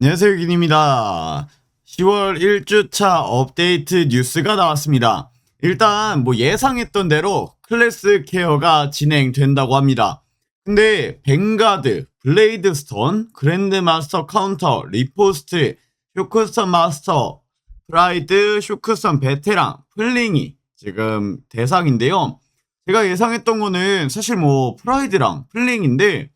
안녕하세요, 윤입니다. 10월 1주차 업데이트 뉴스가 나왔습니다. 일단 뭐 예상했던 대로 클래스 케어가 진행된다고 합니다. 근데 뱅가드, 블레이드 스톤, 그랜드 마스터 카운터, 리포스트, 쇼크선 마스터, 프라이드, 쇼크선 베테랑, 플링이 지금 대상인데요. 제가 예상했던 거는 사실 뭐 프라이드랑 플링인데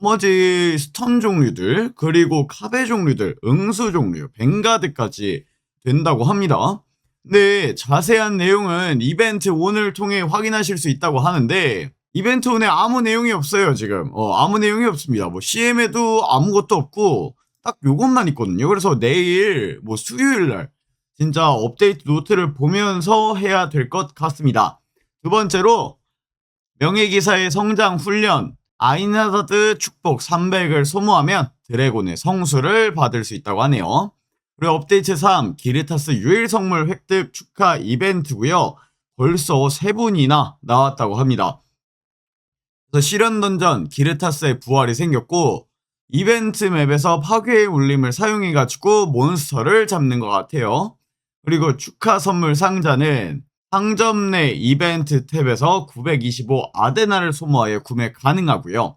나머지 스턴 종류들 그리고 카베 종류들 응수 종류 뱅가드까지 된다고 합니다. 근데 자세한 내용은 이벤트 온을 통해 확인하실 수 있다고 하는데 이벤트 온에 아무 내용이 없어요 지금. 어, 아무 내용이 없습니다. 뭐 CM에도 아무것도 없고 딱 요것만 있거든요. 그래서 내일 뭐 수요일날 진짜 업데이트 노트를 보면서 해야 될 것 같습니다. 두 번째로 명예기사의 성장 훈련 아이나다드 축복 300을 소모하면 드래곤의 성수를 받을 수 있다고 하네요. 그리고 업데이트 3 기르타스 유일 성물 획득 축하 이벤트고요. 벌써 3분이나 나왔다고 합니다. 그래서 실현 던전 기르타스의 부활이 생겼고 이벤트 맵에서 파괴의 울림을 사용해가지고 몬스터를 잡는 것 같아요. 그리고 축하 선물 상자는 상점 내 이벤트 탭에서 925 아데나를 소모하여 구매 가능하고요.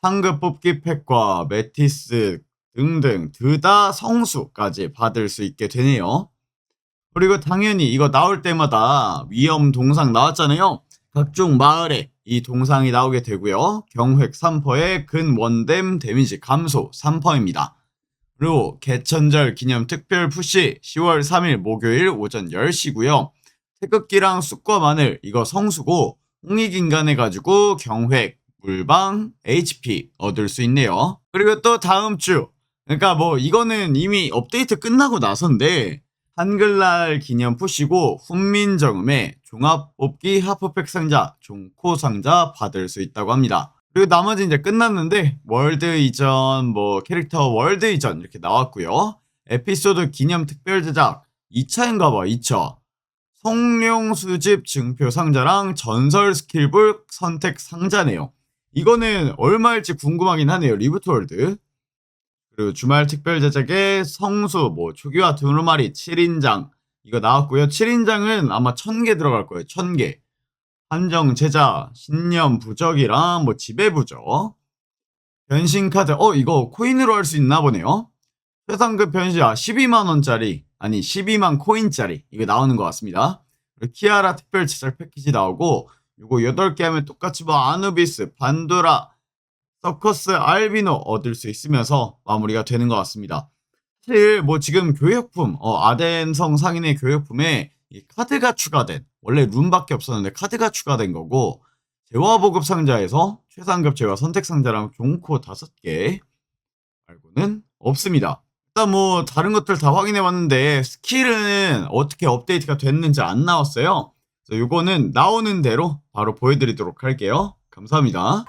상급 뽑기 팩과 메티스 등등 드다 성수까지 받을 수 있게 되네요. 그리고 당연히 이거 나올 때마다 위험 동상 나왔잖아요. 각종 마을에 이 동상이 나오게 되고요. 경획 3퍼의 근원댐 데미지 감소 3퍼입니다. 그리고 개천절 기념 특별 푸시 10월 3일 목요일 오전 10시고요. 태극기랑 쑥과 마늘 이거 성수고 홍익인간 해가지고 경획, 물방, HP 얻을 수 있네요. 그리고 또 다음 주 그러니까 뭐 이거는 이미 업데이트 끝나고 나선데 한글날 기념 푸시고 훈민정음에 종합 뽑기 하프팩 상자, 종코 상자 받을 수 있다고 합니다. 그리고 나머지 이제 끝났는데 월드 이전, 뭐 캐릭터 월드 이전 이렇게 나왔고요. 에피소드 기념 특별 제작 2차인가 봐, 2차. 성룡 수집 증표 상자랑 전설 스킬북 선택 상자네요. 이거는 얼마일지 궁금하긴 하네요. 리부트 월드. 그리고 주말 특별 제작에 성수, 뭐 초기화 두루마리 7인장 이거 나왔고요. 7인장은 아마 1000개 들어갈 거예요. 1000개. 한정 제자, 신념 부적이랑 뭐 지배 부적. 변신 카드. 어, 이거 코인으로 할 수 있나 보네요. 최상급 변신 아 12만 원짜리 아니 12만 코인짜리 이거 나오는 것 같습니다. 키아라 특별 제작 패키지 나오고 이거 8개 하면 똑같이 뭐 아누비스, 반도라, 서커스, 알비노 얻을 수 있으면서 마무리가 되는 것 같습니다. 사실 뭐 지금 교역품 어, 아덴성 상인의 교역품에 이 카드가 추가된 원래 룸밖에 없었는데 카드가 추가된 거고 재화 보급 상자에서 최상급 재화 선택 상자랑 종코 5개 말고는 없습니다. 일단 뭐 다른 것들 다 확인해 봤는데 스킬은 어떻게 업데이트가 됐는지 안 나왔어요. 그래서 요거는 나오는 대로 바로 보여드리도록 할게요. 감사합니다.